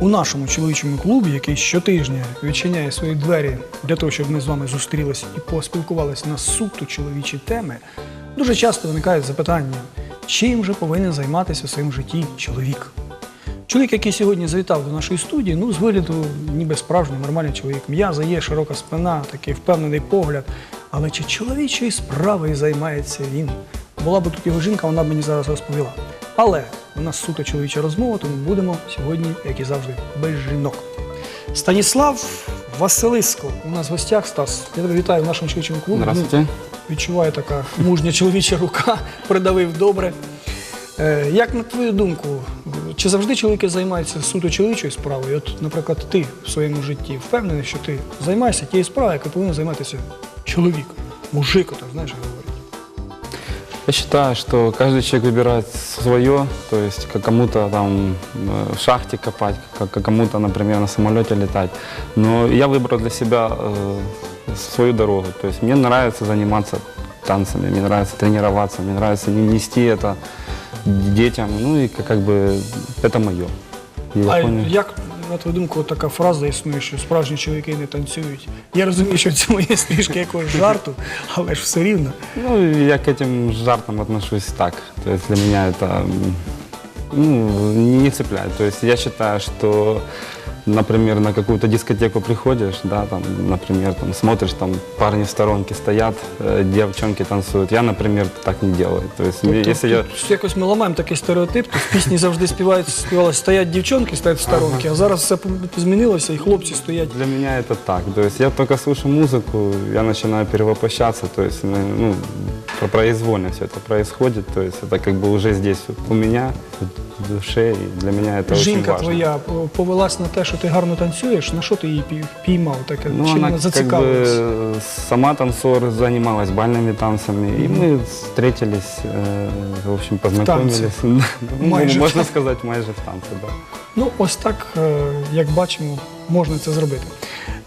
У нашому чоловічому клубі, який щотижня відчиняє свої двері для того, щоб ми з вами зустрілися і поспілкувалися на суто чоловічі теми, дуже часто виникають запитання, чим же повинен займатися в своєму житті чоловік. Чоловік, який сьогодні завітав до нашої студії, ну, з вигляду ніби справжній нормальний чоловік. М'яза є, широка спина, такий впевнений погляд. Але чи чоловічою справою займається він? Була б тут його жінка, вона б мені зараз розповіла. Але у нас суто чоловіча розмова, тому будемо сьогодні, як і завжди, без жінок. Станіслав Василиско. У нас в гостях Стас. Я тебе вітаю в нашому чоловічому клубі. Здравствуйте. Ну, відчуваю така мужня чоловіча рука, придавив добре. Е, Як на твою думку, чи завжди чоловіки займаються суто чоловічою справою? От, наприклад, ти в своєму житті впевнений, що ти займаєшся тією справою, яка повинен займатися чоловік, мужик, так знаєш. Я считаю, что каждый человек выбирает свое, то есть как кому-то там э, в шахте копать, как кому-то, например, на самолете летать. Но я выбрал для себя э, свою дорогу. То есть мне нравится заниматься танцами, мне нравится тренироваться, мне нравится не- нести это детям. Ну и как, как бы это мое. Я А понял. як, твою думку, така фраза існує, що справжні чоловіки не танцюють? Я розумію, що в цьому є стрішки якогось жарту, але ж все рівно. Ну, я к этим жартам отношусь так. То есть для меня это ну, не цепляет. То есть я считаю, что, например, на какую-то дискотеку приходишь, да, там, например, там, смотришь, там парни в сторонке стоят, э, девчонки танцуют. Я, например, так не делаю. То есть Тобто, если я... тут якось ми ламаємо такий стереотип, то в пісні завжди співають, співали, стоять дівчонки, стоять в сторонки, а зараз все змінилося, і хлопці стоять. Для меня это так. То есть я только слушаю музыку, я начинаю перевоплощаться, то есть ну, ну, про- произвольно все это происходит, то есть это как бы уже здесь вот у меня в душе, и для меня это очень Жінка важно. твоя повелась на те, що ти гарно танцюєш, на що ти її пій- піймав? Таке, Ну, чим она вона как зацікавилась? бы сама танцор, занималась бальными танцами, и мы встретились, э, в общем, познакомились. Ну, Майже в Можно танце. сказать, майже в танце, да. Ну, ось так, е, як бачимо, можна це зробити.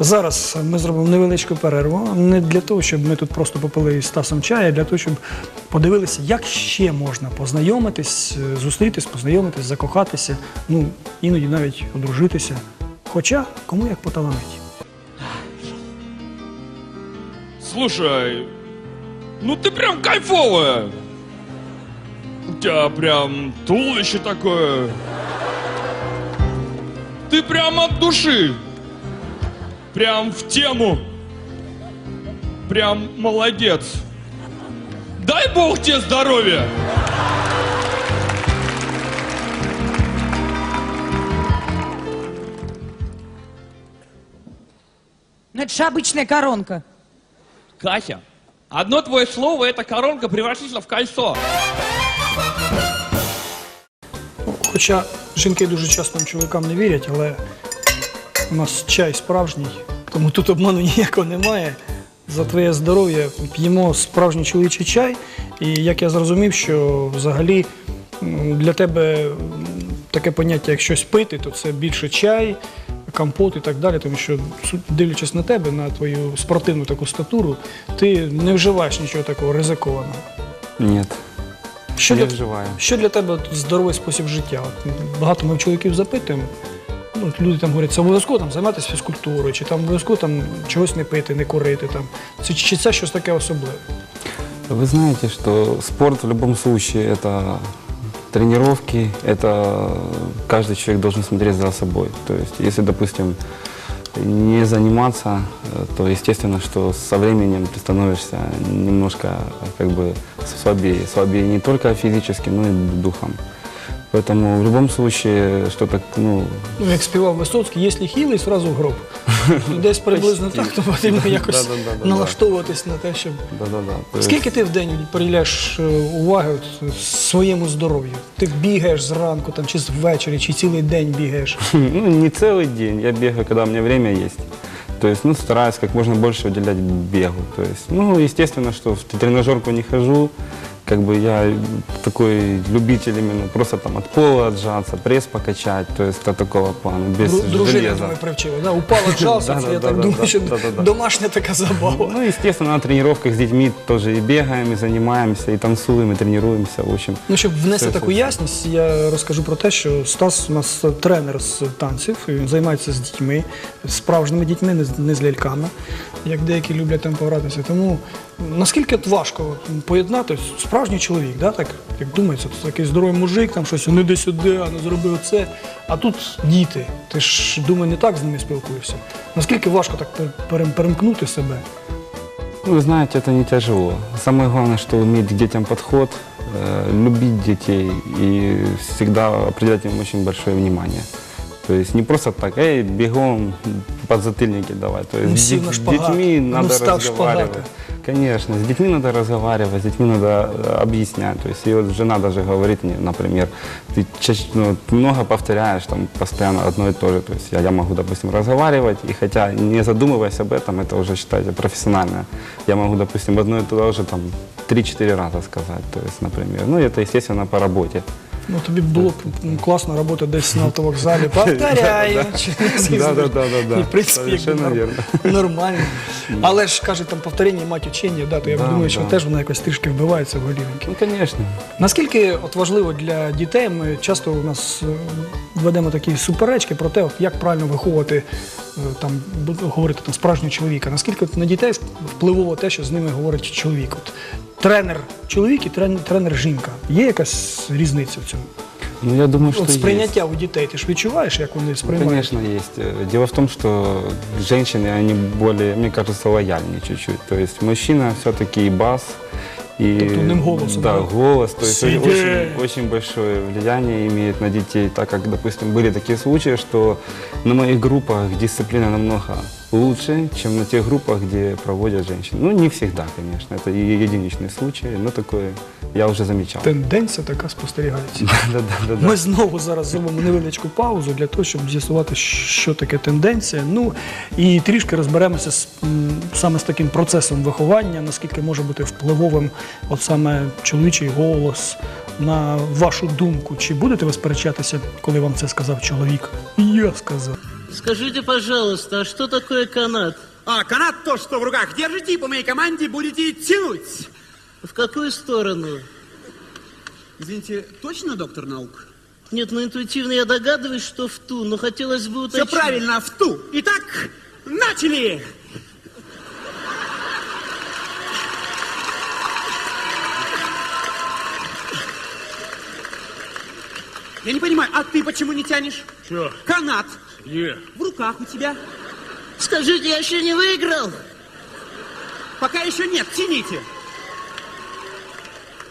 Зараз ми зробимо невеличку перерву. Не для того, щоб ми тут просто попили із Стасом чаю, а для того, щоб подивилися, як ще можна познайомитись, зустрітись, познайомитись, закохатися, ну, іноді навіть одружитися. Хоча кому як поталанить. Слушай, ну ты прям кайфовая. У тебя прям туловище такое. Ты прям от души. Прям в тему. Прям молодец. Дай бог тебе здоровья. Ну, это же обычная коронка. Катя, одно твое слово, эта коронка превратится в кольцо. Хоча жінки дуже часто чоловікам не вірять, але у нас чай справжній, тому тут обману ніякого немає. За твоє здоров'я п'ємо справжній чоловічий чай. І як я зрозумів, що взагалі для тебе таке поняття, як щось пити, то це більше чай, компот і так далі. Тому що, дивлячись на тебе, на твою спортивну таку статуру, ти не вживаєш нічого такого ризикованого. Нет, Що не для, вживаю. що для тебе здоровий спосіб життя? Багато ми чоловіків запитуємо Ну, от люди там говорять, це обов'язково там займатися фізкультурою, чи там обов'язково там чогось не пити, не курити. Там. Це, чи це щось таке особливе? Вы знаете, что спорт в любом случае это тренировки, это каждый человек должен смотреть за собой. То есть, если, допустим, не заниматься, э, то естественно, что со временем ты становишься немножко э, как бы слабее. Слабее не только физически, но и духом. Поэтому в любом случае что-то, ну, Ну, як співав Висоцький, якщо хілий, сразу в гроб. Десь приблизно так, то потрібно якось Да-да-да-да-да. налаштовуватись на те, щоб. да-да-да. То есть- Скільки ти в день приділяєш е, уваги от, своєму здоров'ю? Ти бігаєш зранку там, чи ввечері, чи цілий день бігаєш? Ну, не целый день. Я бегаю, когда у меня время есть. То есть, ну, стараюсь как можно больше уделять бегу. То есть, ну, естественно, что в тренажерку не хожу, как бы я такой любитель именно просто там от пола отжаться, пресс покачать, то есть до такого плана, без Дру- Дружина железа. думаю, привчила, да? упала, да, я так думаю, що да, да, да. домашня така забава. Ну, естественно, на тренировках с детьми тоже и бегаем, и занимаемся, и танцуем, и тренируемся, в общем. Ну, щоб внести таку ясність, я розкажу про те, що Стас у нас тренер з танців, і він займається з дітьми, справжніми дітьми, не з, не з ляльками, як деякі люблять там погратися. Тому наскільки от важко от, поєднати справжній чоловік, да, так, як думається, от такий здоровий мужик, там щось, не йди сюди, а не зроби оце. А тут діти. Ти ж думаю, не так з ними спілкуєшся. Наскільки важко так пер- перем- перемкнути себе? Ну, вы знаете, это не тяжело. Самое главное, что уметь к детям подход, э, любить детей и всегда определять им очень большое внимание. То есть не просто так, эй, бегом, подзатыльники давай. То есть Ну, с, сил дет- на с шпагат. детьми Ну, надо встал разговаривать. шпагаты. Конечно, с детьми надо разговаривать, с детьми надо э, объяснять. То есть и вот жена даже говорит мне, например, ты чаще, ну, много повторяешь там постоянно одно и то же. То есть я, я могу, допустим, разговаривать, и хотя не задумываясь об этом, это уже считайте профессионально. Я могу, допустим, одно и то же там 3-4 раза сказать, то есть, например. Ну, это, естественно, по работе. Ну, тобі було б класно роботи десь на автовокзалі. Повторяю. Да, да, да, да, да. І, в принципі, Совершенно норм- вірно. нормально. Але ж кажуть, там повторення мать учення, да, то я Да, думаю, що да. теж вона якось трішки вбивається в голівеньки. Ну, конечно. Наскільки от важливо для дітей, ми часто у нас е, ведемо такі суперечки про те, от як правильно виховувати е, там буду говорити там справжнього чоловіка. Наскільки от на дітей впливово те, що з ними говорить чоловік? От тренер чоловік і тренер, тренер жінка. Є якась різниця в цьому? Ну, я думаю, что От есть. сприйняття у дітей, ти ж відчуваєш, як вони Ну, сприймають? конечно, есть. Э, Дело в том, что женщины, они более, мне кажется, лояльнее чуть-чуть. То есть мужчина все-таки и бас, и Тотальным голосом, да, да? голос, то есть Сидеть! очень, очень большое влияние имеет на детей, так как, допустим, были такие случаи, что на моих группах дисциплина намного лучше, чем на тех группах, где проводят женщин. Ну, не всегда, конечно, это и единичные случаи, но такое я уже замечал. Тенденція така спостерігається. Да, да, да, да. Ми знову зараз зробимо невеличку паузу для того, щоб з'ясувати, що таке тенденція. Ну і трішки розберемося з, м, саме з таким процесом виховання, наскільки може бути впливовим от саме чоловічий голос на вашу думку. Чи будете ви сперечатися, коли вам це сказав чоловік? Я сказав. Скажите, пожалуйста, а что такое канат? А, канат то, что в руках держите, и по моей команде будете тянуть. В какую сторону? Извините, точно доктор наук? Нет, ну интуитивно я догадываюсь, что в ту, но хотелось бы Все уточнить. правильно, в ту. Итак, начали! Я не понимаю, а ты почему не тянешь? Что? Канат Где? в руках у тебя. Скажите, я еще не выиграл? Пока еще нет, тяните.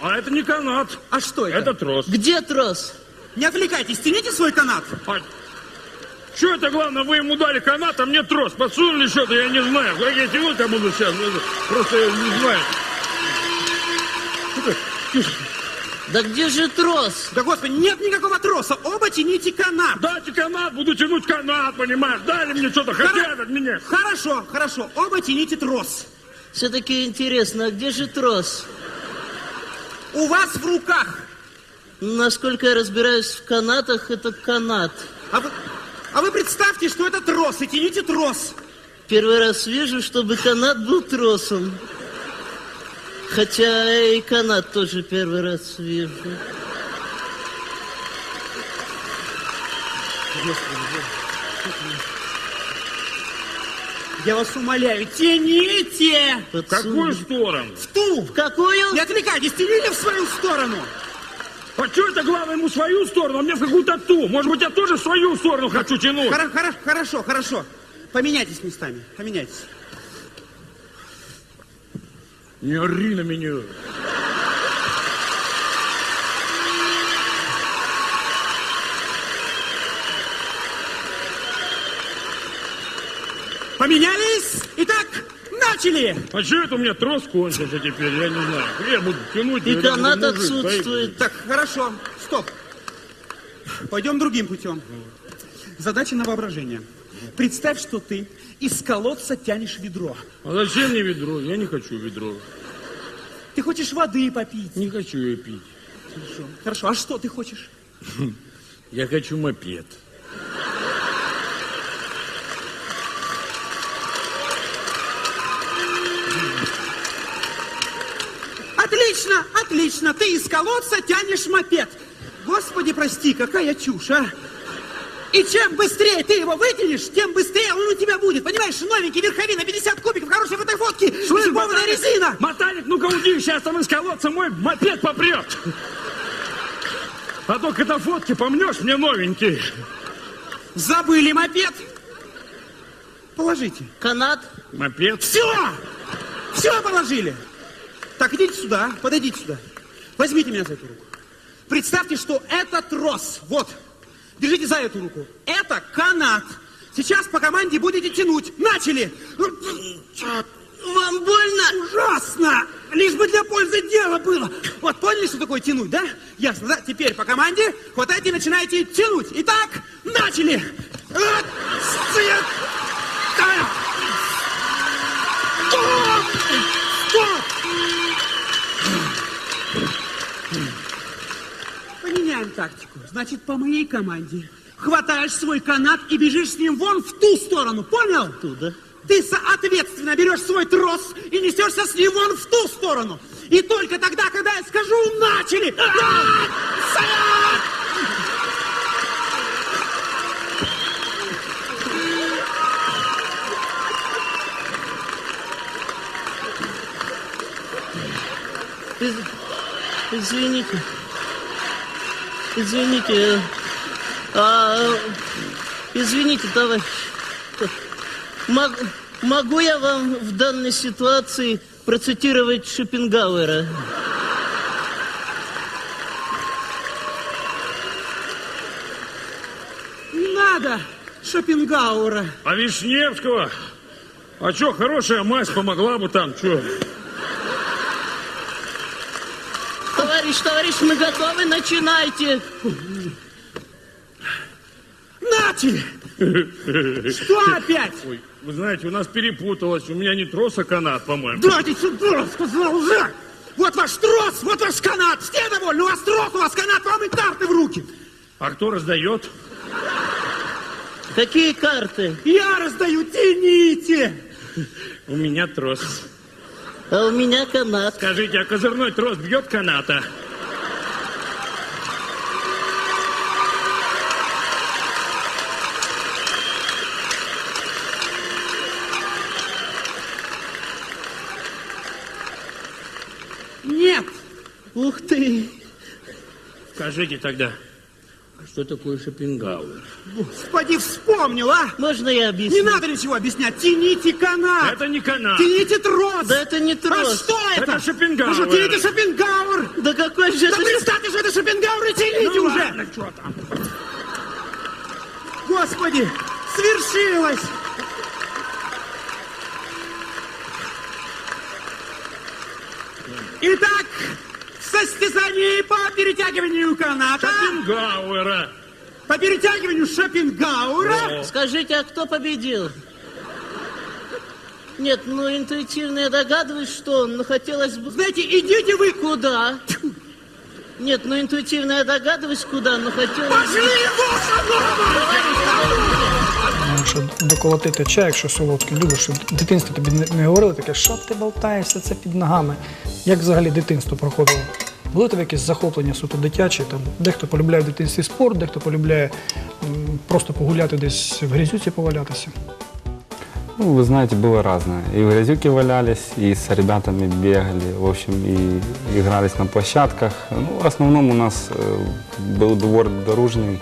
А это не канат. А что это? Это трос. Где трос? Не отвлекайтесь, тяните свой канат. А что это главное? Вы ему дали канат, а мне трос. Подсунули что-то, я не знаю. Как я тянуть я буду сейчас? Просто я не знаю. Тише. Да где же трос? Да господи, нет никакого троса, оба тяните канат. Дайте канат, буду тянуть канат, понимаешь? Дали мне что-то, хотят от меня. Хорошо, хорошо, оба тяните трос. Все-таки интересно, а где же трос? У вас в руках. Насколько я разбираюсь в канатах, это канат. А вы, а вы представьте, что это трос, и тяните трос. Первый раз вижу, чтобы канат был тросом. Хотя и канат тоже первый раз вижу. Я вас умоляю, тяните! В какую сторону? В ту! В какую? Не отвлекайтесь, тяните в свою сторону! А что это главное ему в свою сторону, а мне в какую-то ту? Может быть, я тоже в свою сторону хочу тянуть? Хоро- хоро- хорошо, хорошо. Поменяйтесь местами, поменяйтесь. Не ори на меня. Поменялись? Итак, начали! А что это у меня трос кончился теперь, я не знаю. Я буду тянуть. И канат стоит. отсутствует. Так, хорошо, стоп. Пойдем другим путем. Задача на воображение. Представь, что ты из колодца тянешь ведро. А зачем мне ведро? Я не хочу ведро. Ты хочешь воды попить? Не хочу ее пить. Хорошо. Хорошо, а что ты хочешь? Я хочу мопед. Отлично, отлично. Ты из колодца тянешь мопед. Господи, прости, какая чушь, а? И чем быстрее ты его вытянешь, тем быстрее он у тебя будет. Понимаешь, новенький, верховина, 50 кубиков, хорошие фотофотки, шипованная резина. Моталик, ну-ка уйди, сейчас там из колодца мой мопед попрет. А то когда фотки помнешь, мне новенький. Забыли мопед? Положите. Канат? Мопед? Все! Все положили. Так, идите сюда, подойдите сюда. Возьмите меня за эту руку. Представьте, что это трос. Вот. Держите за эту руку. Это канат. Сейчас по команде будете тянуть. Начали. Вам больно? Ужасно! Лишь бы для пользы дела было. Вот поняли, что такое тянуть, да? Ясно, да? Теперь по команде хватайте и начинаете тянуть. Итак, начали. Стоп! Стоп! Поменяем тактику. Значит, по моей команде хватаешь свой канат и бежишь с ним вон в ту сторону. Понял? Туда. Ты соответственно берешь свой трос и несешься с ним вон в ту сторону. И только тогда, когда я скажу «начали»! Из- Извините. Извините. А, извините, товарищ. Мог- могу я вам в данной ситуации процитировать Шопенгауэра? Не надо Шопенгауэра. А Вишневского? А что, хорошая мазь помогла бы там, что? Товарищ, товарищ, мы готовы, начинайте. Начали! Что опять? Ой, вы знаете, у нас перепуталось. У меня не трос, а канат, по-моему. Дайте сюда, сказал уже! Вот ваш трос, вот ваш канат! Все довольны? У вас трос, у вас канат, вам и карты в руки! А кто раздает? Какие карты? Я раздаю, тяните! У меня трос. А у меня канат. Скажите, а козырной трос бьет каната? Нет! Ух ты! Скажите тогда, а что такое Шопенгауэр? Господи, вспомнил, а! Можно я Не объясню? надо ничего объяснять, тяните канат! Это не канат. Тяните трос! Да это не А трос. что это? Это Шопенгауэр. Ну что, тяните Шопенгауэр! Да какой же Да это... перестаньте же это Шопенгауэр и тяните Ну уже! ладно, что там? Господи, свершилось! Итак, в состязании по перетягиванию каната, Шопенгауэра. по перетягиванию Шопенгауэра, Скажите, а кто победил? Нет, ну интуитивно я догадываюсь, что он, но хотелось бы... знаете, идите вы Куда? Нет, ну интуитивно я догадываюсь, куда, но хотелось бы... Пошли его Тому що доколотити чай, якщо солодкий любиш, щоб в дитинстві тобі не, не говорили таке, що ти болтаєшся це під ногами. Як взагалі дитинство проходило? Були у тебе якісь захоплення суто дитячі? Там, дехто полюбляє в дитинстві спорт, дехто полюбляє м, просто погуляти десь в грязюці повалятися. Ну, вы знаете, было разное. И в грязюке валялись, и с ребятами бегали, в общем, и игрались на площадках. Ну, в основном у нас э, был двор дорожный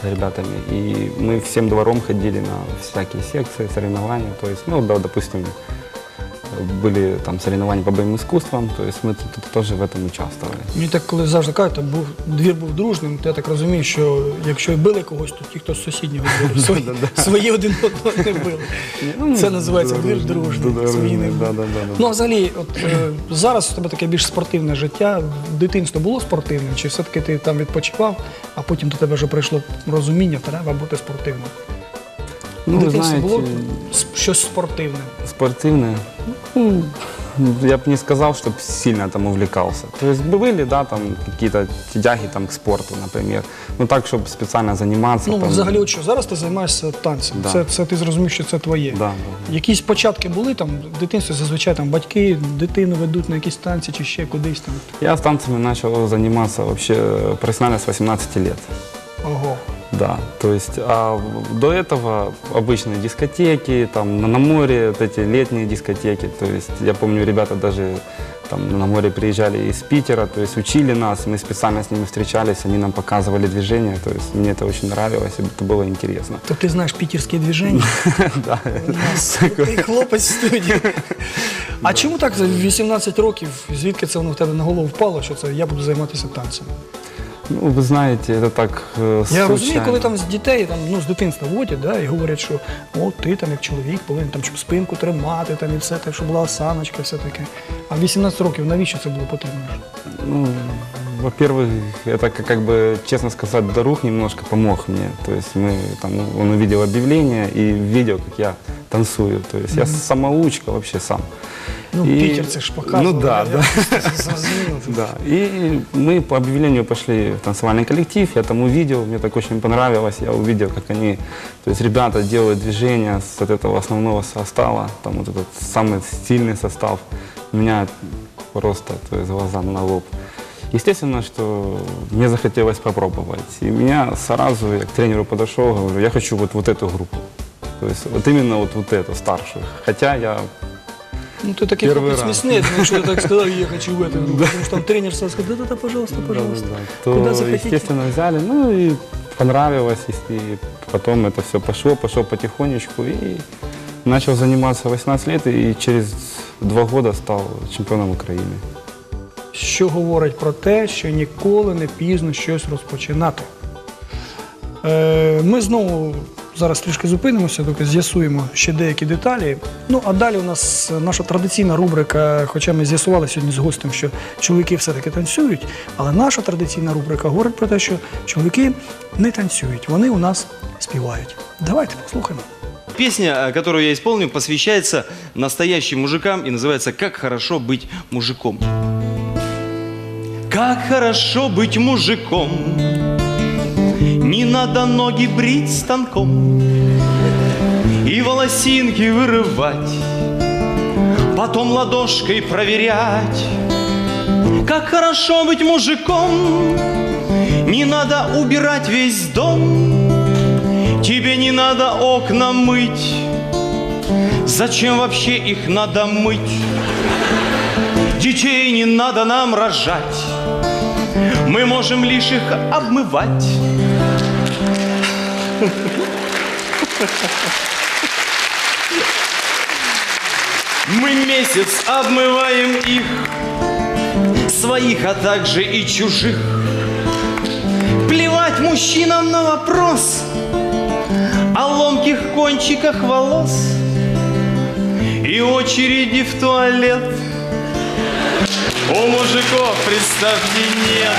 с ребятами, и мы всем двором ходили на всякие секции, соревнования. То есть, ну, да, допустим, были там соревнования по боевым искусствам, то есть мы тут, тут тоже в этом участвовали. Мені так коли завжди кажуть, там був двір був дружним, то я так розумію, що якщо і били когось, то ті, хто з сусіднього двору, свої, свої один одного не били. Це називається двір дружний. Свої не да, били. да, да, да. Ну, а взагалі, от е, зараз у тебе таке більш спортивне життя. Дитинство було спортивним, чи все-таки ти там відпочивав, а потім до тебе вже прийшло розуміння, треба бути спортивним. Ну, в ви дитинстві знаєте, було с- щось спортивне. спортивное. Ну, я бы не сказал, чтобы сильно там увлекался. То есть были, да, там какие-то тяги там к спорту, например. Ну так, чтобы специально заниматься. Ну, там, взагалі, от що зараз ти займаєшся танцем. Да. Це, це ти зрозумів, що це твоє. Да, да. Якісь початки були там в дитинстві, зазвичай там батьки дитину ведуть на якісь танці чи ще кудись там. Я с танцами начал заниматься вообще э, профессионально с 18 лет. Ого. Да, то есть а в- до этого обычные дискотеки, там на, на море вот эти летние дискотеки, то есть я помню, ребята даже там на море приезжали из Питера, то есть учили нас, мы специально с ними встречались, они нам показывали движения, то есть мне это очень нравилось, и это было интересно. То ти знаєш пітерське движення? Да. Ти хлопець в студії. А чому так за 18 років? Звідки це воно в тебе на голову впало, що це я буду займатися танцем? Ну, вы знаете, это так э, Я случайно. розумію, коли там з дітей, там, ну, з дитинства водять, да, і говорять, що от ти там як чоловік повинен там, щоб спинку тримати, там, і все так, щоб була осаночка, все таке. А в 18 років навіщо це було потрібно? Ну, во-первых, это как, как бы, честно сказать, друг немножко помог мне. То есть мы, там, ну, он увидел объявление и видел, как я танцую. То есть я самоучка вообще сам. Ну, И- питерці ж показували. Ну да, я да. просто зрозумів. Да. И мы по объявлению пошли в танцевальный коллектив, я там увидел, мне так очень понравилось, я увидел, как они, то есть ребята делают движения с вот этого основного состава, там вот этот самый сильный состав, у меня просто, то есть глаза на лоб. Естественно, что мне захотелось попробовать. И меня сразу, я к тренеру подошел, говорю, я хочу вот, вот эту группу. То есть вот именно вот, вот эту, старшую. Хотя я Ну, ти такий Перший хлопець раз. смісний, тому що ти так сказав, я хочу в эту группу. Тому що там тренер сразу сказав, да-да-да, пожалуйста, пожалуйста. то, Куда захотите. естественно, взяли. Ну и понравилось. И потом это все пошло, пошло потихонечку. И начал заниматься 18 лет. И через два года стал чемпионом Украины. що говорить про те, що ніколи не пізно щось розпочинати. Е, Ми знову зараз трішки зупинимося, доки з'ясуємо ще деякі деталі. Ну а далі у нас наша традиційна рубрика, хоча ми з'ясували сьогодні з гостем, що чоловіки все-таки танцюють, але наша традиційна рубрика говорить про те, що чоловіки не танцюють, вони у нас співають. Давайте послухаємо. Песня, э, которую я исполню, посвящается настоящим мужикам и называется «Как хорошо быть мужиком». Как хорошо быть мужиком, Не надо ноги брить станком И волосинки вырывать, Потом ладошкой проверять. Как хорошо быть мужиком, Не надо убирать весь дом, Тебе не надо окна мыть. Зачем вообще их надо мыть? Детей не надо нам рожать. Мы можем лишь их обмывать. Мы месяц обмываем их, своих, а также и чужих. Плевать мужчинам на вопрос о ломких кончиках волос и очереди в туалет. У мужиков, представьте, нет.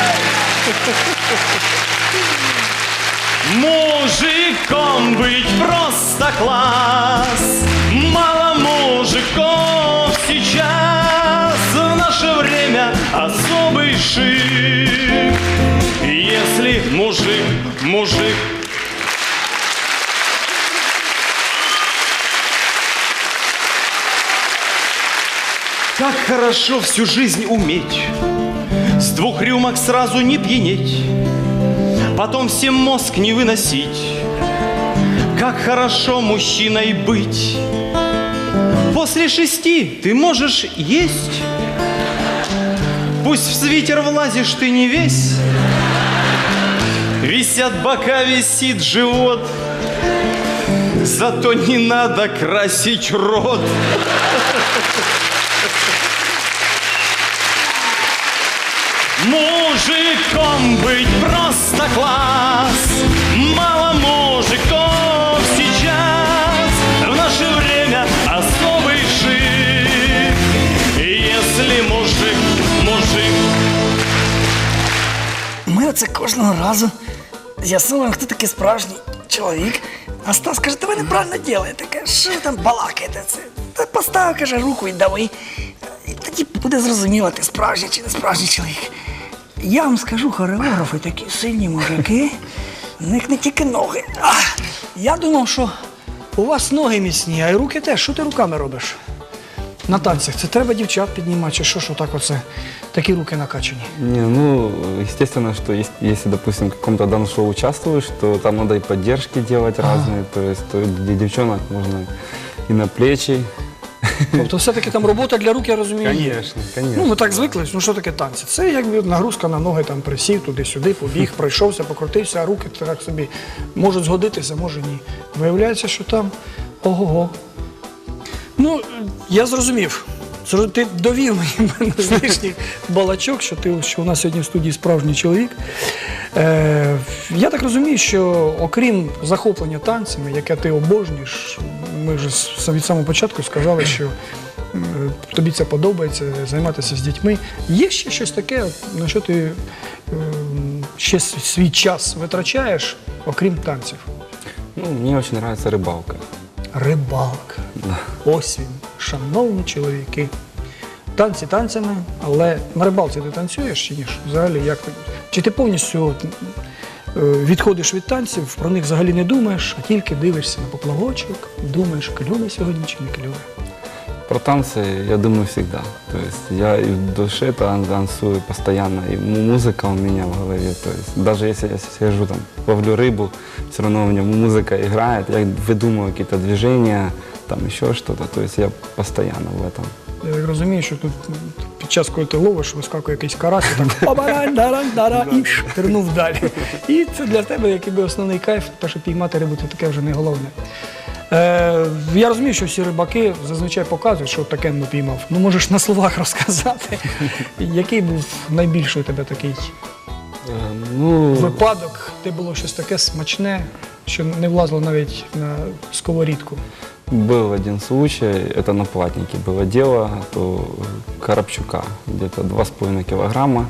Мужиком быть просто класс. Мало мужиков сейчас в наше время особый шик. Если мужик, мужик Как хорошо всю жизнь уметь С двух рюмок сразу не пьянеть Потом всем мозг не выносить. Как хорошо мужчиной быть. После шести ты можешь есть. Пусть в свитер влазишь ты не весь. Висят бока, висит живот. Зато не надо красить рот Мужиком быть просто класс Мало мужиков сейчас В наше время особый шик Если мужик, мужик Ми оце кожного разу з'ясовуємо, хто такий справжній чоловік. А Стас каже, та ви неправильно робите. Каже, що ви там балакаєте це? Та постав, каже, руку і дави. І тоді буде зрозуміло, ти справжній чи не справжній чоловік. Я вам скажу, хореографи такі сильні мужики, в них не тільки ноги. А, Я думав, що у вас ноги міцні, а й руки теж. Що ти руками робиш? На танцях. Це треба дівчат піднімати, чи що, що так оце такі руки накачані. Не, ну, естественно, что есть- если, допустим, в каком-то дан-шоу участвуешь, то там надо и поддержки делать разные, то есть то для девчонок можно и на плечи. Тобто все-таки там робота для рук, я розумію. є. Конечно, конечно. Ну, ми так звикли, ну що таке танці? Це якби нагрузка на ноги, там присів туди-сюди, побіг, пройшовся, покрутився, а руки так собі можуть згодитися, може ні. Виявляється, що там ого-го. Ну, я зрозумів. Зро- Ти довів мені мене з лишніх балачок, що ти що у нас сьогодні в студії справжній чоловік. Е, я так розумію, що окрім захоплення танцями, яке ти обожнюєш, ми вже від самого початку сказали, що е, тобі це подобається, займатися з дітьми. Є ще щось таке, на що ти е, ще свій час витрачаєш, окрім танців? Ну, мне очень нравится рыбалка. Рибалка. Ось він, шановні чоловіки. Танці танцями, але на рибалці ти танцюєш чи ні? ж? Взагалі, як ти? Чи ти повністю от, е, відходиш від танців, про них взагалі не думаєш, а тільки дивишся на поплавочок, думаєш, клюне сьогодні чи не клюне? Про танцы я думаю всегда. То есть я и в душе тан- танцую постоянно, и му- музыка у меня в голове. То есть даже если я сижу там, ловлю рыбу, все равно у меня музыка играет, я выдумываю какие-то движения, там еще что-то. То есть я постоянно в этом. Я так розумію, що тут під час, коли ти ловиш, вискакує якийсь карась, і так обарань, дарань, дара, і пірнув далі. І це для тебе якби основний кайф, те, що піймати рибу, це таке вже не головне. Е, я розумію, що всі рибаки зазвичай показують, що таке не піймав. Ну можеш на словах розказати, який був найбільший у тебе такий Э, Ну, випадок, де було щось таке смачне, що не влазило навіть на сковорідку. был один случай, это на платнике было дело, то Коробчука, где-то 2,5 килограмма.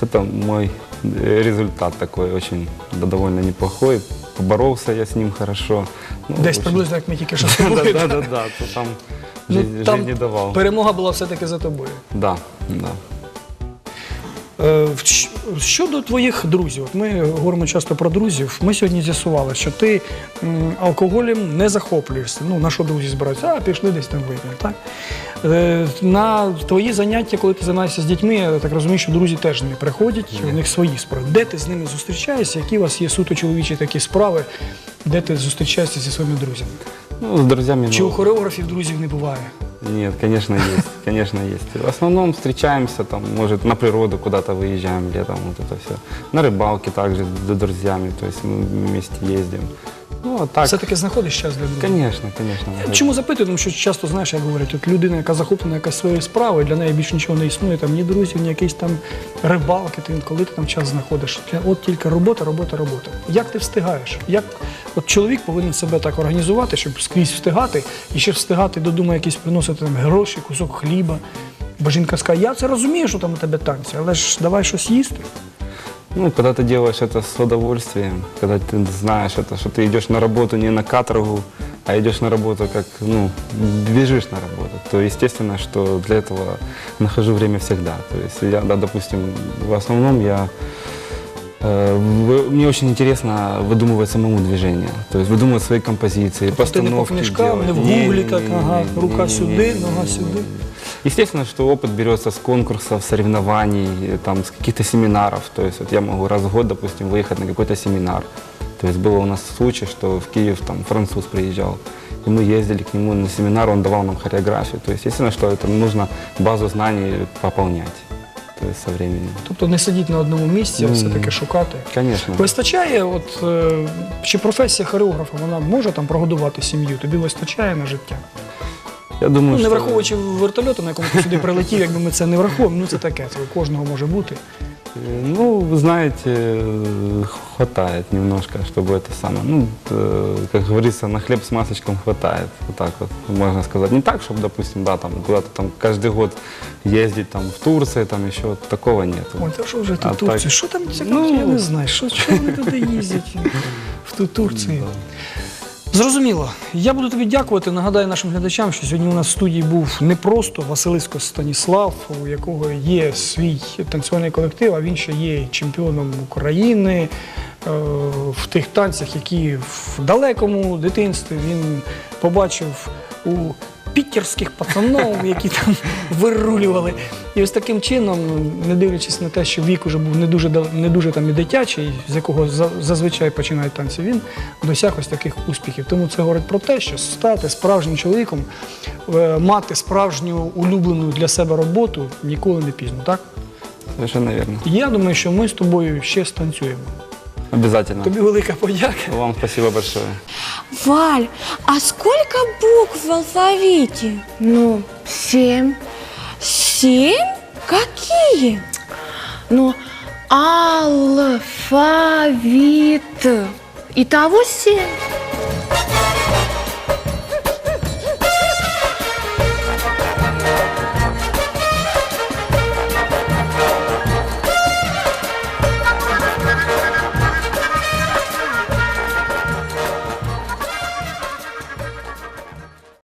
Вот Это мой э, результат такой очень да, довольно неплохой. Поборолся я с ним хорошо. Ну, Десь очень- приблизно як ми тільки що з Да, тобою. да, да, да, то там Ну, жизнь, там жизнь не давал. перемога була все-таки за тобою. Да, да. Е, Щодо твоїх друзів, от ми говоримо часто про друзів. Ми сьогодні з'ясували, що ти м, алкоголем не захоплюєшся. Ну, на що друзі збираються? А пішли десь там вип'ємо. Так? Е, На твої заняття, коли ти займаєшся з дітьми, я так розумію, що друзі теж не приходять, у них свої справи. Де ти з ними зустрічаєшся? Які у вас є суто чоловічі такі справи, де ти зустрічаєшся зі своїми друзями? Ну, с друзьями... Чи у ну, хореографів друзів не буває? Нет, конечно, есть, конечно, есть. В основном встречаемся, там, может, на природу куда-то выезжаем летом, вот это все. На рыбалке также с друзьями, то есть мы вместе ездим. Ну, а так, Все-таки знаходиш час для друзів? конечно, конечно. Чому запитую? Тому що часто знаєш, як говорять, от людина, яка захоплена якась своєю справою, для неї більше нічого не існує, там ні друзів, ні якісь там рибалки, ти коли ти там час знаходиш. От тільки робота, робота, робота. Як ти встигаєш? Як от чоловік повинен себе так організувати, щоб скрізь встигати, і ще встигати додому якісь приносити там гроші, кусок хліба. Бо жінка скаже, я це розумію, що там у тебе танці, але ж давай щось їсти. Ну, когда ты делаешь это с удовольствием, когда ты знаешь это, что ты идешь на работу не на каторгу, а идешь на работу как, ну, бежишь на работу, то естественно, что для этого нахожу время всегда. То есть я, да, допустим, в основном я э, в- мне очень интересно выдумывать самому движение, то есть выдумывать свои композиции, Ти не по постановки книжкам, делать. не в Не, гуглі не, так, не, ага, не, рука не, не, сюди, не, нога не, сюди. Естественно, что опыт берется с конкурсов, соревнований, э, там, с каких-то семинаров. То есть вот я могу раз в год, допустим, выехать на какой-то семинар. То есть было у нас случай, что в Киев там француз приезжал, и мы ездили к нему на семинар, он давал нам хореографию. То есть, естественно, что это нужно базу знаний пополнять. То есть со временем. Тобто не сидіти на одному місці, а Ні. все-таки шукати. Конечно. Вистачає, от е, чи професія хореографа вона може там прогодувати сім'ю? Тобі вистачає на життя? Я думаю, Ну, не что... враховуючи вертольоту, на якому ти сюди прилетів, якби ми це не враховуємо, ну це таке, це у кожного може бути. Э, Ну, вы знаете, э, хватает немножко, чтобы это самое. Ну, э, как говорится, на хлеб с масочком хватает. Вот так вот можно сказать. Не так, чтобы, допустим, да, там куда-то там каждый год ездить там в Турции, там еще такого нет. Ой, та що вже А тут Турція? так- Що там цікаво? Ну, я не знаю. Що, що вони туди їздять в ту Турцію? Зрозуміло. Я буду тобі дякувати. Нагадаю нашим глядачам, що сьогодні у нас в студії був не просто Василисько Станіслав, у якого є свій танцювальний колектив, а він ще є чемпіоном України е, в тих танцях, які в далекому дитинстві він побачив у пітерських пацанов, які там вирулювали. І ось таким чином, не дивлячись на те, що вік уже був не дуже, не дуже там і дитячий, з якого за- зазвичай починають танці, він досяг ось таких успіхів. Тому це говорить про те, що стати справжнім чоловіком, е, мати справжню улюблену для себе роботу ніколи не пізно, так? Совершенно верно. І я думаю, що ми з тобою ще станцюємо. Обязательно. Тобі велика подяка. Вам спасибо большое. Валь, а сколько букв в алфавите? Ну, семь. Семь? Какие? Ну, алфавит. Итого семь.